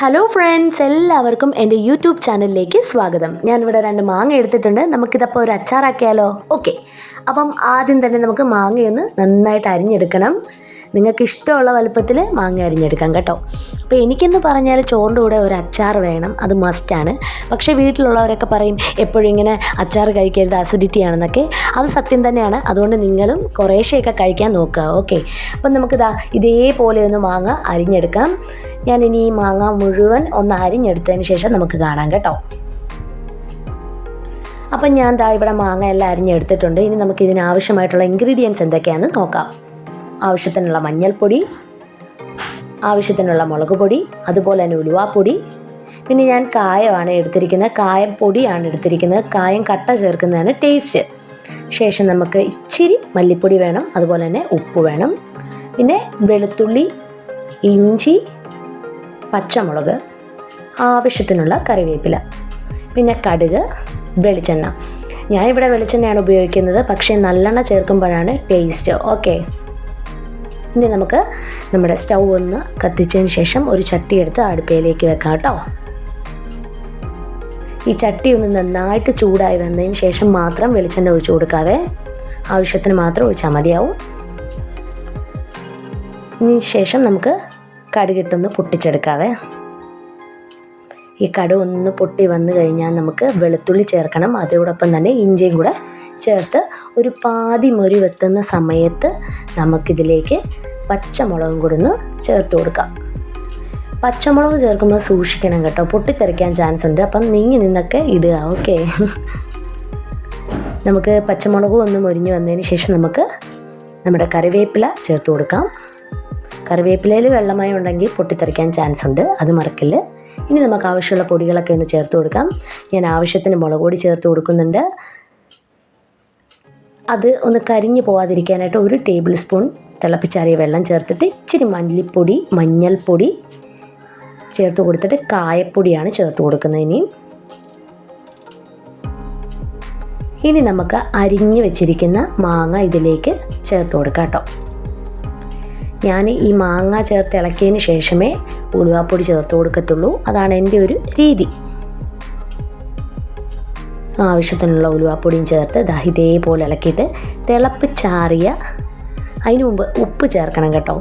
Hello friends എല്ലാവർക്കും എന്റെ YouTube ചാനലിലേക്ക് സ്വാഗതം. ഞാനിവിടെ രണ്ട് മാങ്ങ എടുത്തിട്ടുണ്ട്. നമുക്കിതപ്പോൾ ഒരു അച്ചാറാക്കിയാലോ? ഓക്കെ അപ്പം ആദ്യം തന്നെ നമുക്ക് മാങ്ങയൊന്ന് നന്നായിട്ട് അരിഞ്ഞെടുക്കണം. നിങ്ങൾക്ക് ഇഷ്ടമുള്ള വലുപ്പത്തിൽ മാങ്ങ അരിഞ്ഞെടുക്കാം കേട്ടോ. അപ്പോൾ എനിക്കെന്ന് പറഞ്ഞാൽ ചോറിന്റെ കൂടെ ഒരു അച്ചാർ വേണം അത് മസ്റ്റാണ് പക്ഷേ വീട്ടിലുള്ളവരൊക്കെ പറയും എപ്പോഴും ഇങ്ങനെ അച്ചാർ കഴിക്കരുത് അസിഡിറ്റി ആണെന്നൊക്കെ. അത് സത്യം തന്നെയാണ്. അതുകൊണ്ട് നിങ്ങളും കുറേശ്ശെയൊക്കെ കഴിക്കാൻ നോക്കുക ഓക്കെ? അപ്പം നമുക്കിതാ ഇതേപോലെ ഒന്ന് മാങ്ങ അരിഞ്ഞെടുക്കാം. ഞാൻ ഇനി ഈ മാങ്ങ മുഴുവൻ ഒന്ന് അരിഞ്ഞെടുത്തതിന് ശേഷം നമുക്ക് കാണാം കേട്ടോ. അപ്പം ഞാൻ ദാ ഇവിടെ മാങ്ങ എല്ലാം അരിഞ്ഞെടുത്തിട്ടുണ്ട്. ഇനി നമുക്ക് ഇതിന് ആവശ്യമായിട്ടുള്ള ഇൻഗ്രീഡിയൻസ് എന്തൊക്കെയാണെന്ന് നോക്കാം. ആവശ്യത്തിനുള്ള മഞ്ഞൾപ്പൊടി ആവശ്യത്തിനുള്ള മുളക് പൊടി അതുപോലെ തന്നെ ഉലുവാപ്പൊടി. പിന്നെ ഞാൻ കായമാണ് എടുത്തിരിക്കുന്നത്. കായം പൊടിയാണ് എടുത്തിരിക്കുന്നത്. കായം കട്ട ചേർക്കുന്നതാണ് ടേസ്റ്റ് ശേഷം നമുക്ക് ഇച്ചിരി മല്ലിപ്പൊടി വേണം. അതുപോലെ തന്നെ ഉപ്പ് വേണം. പിന്നെ വെളുത്തുള്ളി ഇഞ്ചി പച്ചമുളക് ആവശ്യത്തിനുള്ള കറിവേപ്പില. പിന്നെ കടുക് വെളിച്ചെണ്ണ. ഞാനിവിടെ വെളിച്ചെണ്ണയാണ് ഉപയോഗിക്കുന്നത്. പക്ഷേ നല്ലെണ്ണ ചേർക്കുമ്പോഴാണ് ടേസ്റ്റ് ഓക്കെ ഇനി നമുക്ക് നമ്മുടെ സ്റ്റൗ ഒന്ന് കത്തിച്ചതിന് ശേഷം ഒരു ചട്ടി എടുത്ത് അടുപ്പയിലേക്ക് വെക്കാം കേട്ടോ. ഈ ചട്ടി ഒന്ന് നന്നായിട്ട് ചൂടായി വന്നതിന് ശേഷം മാത്രം വെളിച്ചെണ്ണ ഒഴിച്ചു കൊടുക്കാതെ ആവശ്യത്തിന് മാത്രം ഒഴിച്ചാൽ മതിയാവും. ഇനി ശേഷം നമുക്ക് കടുകിട്ടൊന്ന് പൊട്ടിച്ചെടുക്കാവേ. ഈ കടുക് ഒന്ന് പൊട്ടി വന്നു കഴിഞ്ഞാൽ നമുക്ക് വെളുത്തുള്ളി ചേർക്കണം. അതോടൊപ്പം തന്നെ ഇഞ്ചിയും കൂടെ ചേർത്ത് ഒരു പാതി മൊരി വെത്തുന്ന സമയത്ത് നമുക്കിതിലേക്ക് പച്ചമുളകും കൂടെ ഒന്ന് ചേർത്ത് കൊടുക്കാം. പച്ചമുളക് ചേർക്കുമ്പോൾ സൂക്ഷിക്കണം കേട്ടോ. പൊട്ടിത്തെറിക്കാൻ ചാൻസ് ഉണ്ട്. അപ്പം നീങ്ങി നിന്നൊക്കെ ഇടുക. ഓക്കെ നമുക്ക് പച്ചമുളകും ഒന്ന് മൊരിഞ്ഞ് വന്നതിന് ശേഷം നമുക്ക് നമ്മുടെ കറിവേപ്പില ചേർത്ത് കൊടുക്കാം. കറിവേപ്പിലയിൽ വെള്ളമായി ഉണ്ടെങ്കിൽ പൊട്ടിത്തെറിക്കാൻ ചാൻസ് ഉണ്ട്. അത് മറക്കില്ല. ഇനി നമുക്ക് ആവശ്യമുള്ള പൊടികളൊക്കെ ഒന്ന് ചേർത്ത് കൊടുക്കാം. ഞാൻ ആവശ്യത്തിന് മുളക് പൊടി ചേർത്ത് കൊടുക്കുന്നുണ്ട്. അത് ഒന്ന് കരിഞ്ഞു പോവാതിരിക്കാനായിട്ട് ഒരു ടേബിൾ സ്പൂൺ തിളപ്പിച്ചാറിയ വെള്ളം ചേർത്തിട്ട് ഇച്ചിരി മല്ലിപ്പൊടി മഞ്ഞൾപ്പൊടി ചേർത്ത് കൊടുത്തിട്ട് കായപ്പൊടിയാണ് ചേർത്ത് കൊടുക്കുന്നത് ഇനിയും. ഇനി നമുക്ക് അരിഞ്ഞു വെച്ചിരിക്കുന്ന മാങ്ങ ഇതിലേക്ക് ചേർത്ത് കൊടുക്കാം കേട്ടോ. ഞാൻ ഈ മാങ്ങ ചേർത്ത് ഇളക്കിയതിന് ശേഷമേ ഉലുവാപ്പൊടി ചേർത്ത് കൊടുക്കത്തുള്ളൂ. അതാണ് എന്റെ ഒരു രീതി. ആവശ്യത്തിനുള്ള ഉലുവാപ്പൊടിയും ചേർത്ത് ദാ ഇതേപോലെ ഇളക്കിയിട്ട് തിളപ്പ് ചാറിയ അതിനു മുമ്പ് ഉപ്പ് ചേർക്കണം കേട്ടോ.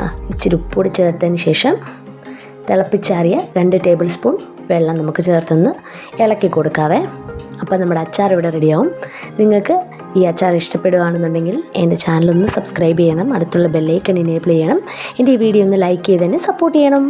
ആ ഇച്ചിരി ഉപ്പുകൂടി ചേർത്തതിന് ശേഷം തിളപ്പിച്ചാറിയ രണ്ട് ടേബിൾ സ്പൂൺ വെള്ളം നമുക്ക് ചേർത്തൊന്ന് ഇളക്കി കൊടുക്കാവേ. അപ്പോൾ നമ്മുടെ അച്ചാർ ഇവിടെ റെഡിയാവും. നിങ്ങൾക്ക് ഈ അച്ചാർ ഇഷ്ടപ്പെടുകയാണെന്നുണ്ടെങ്കിൽ എന്റെ ചാനലൊന്ന് സബ്സ്ക്രൈബ് ചെയ്യണം. അടുത്തുള്ള ബെല്ലൈക്കൺ എനേബിൾ ചെയ്യണം. എന്റെ ഈ വീഡിയോ ഒന്ന് ലൈക്ക് ചെയ്ത് തന്നെ സപ്പോർട്ട് ചെയ്യണം.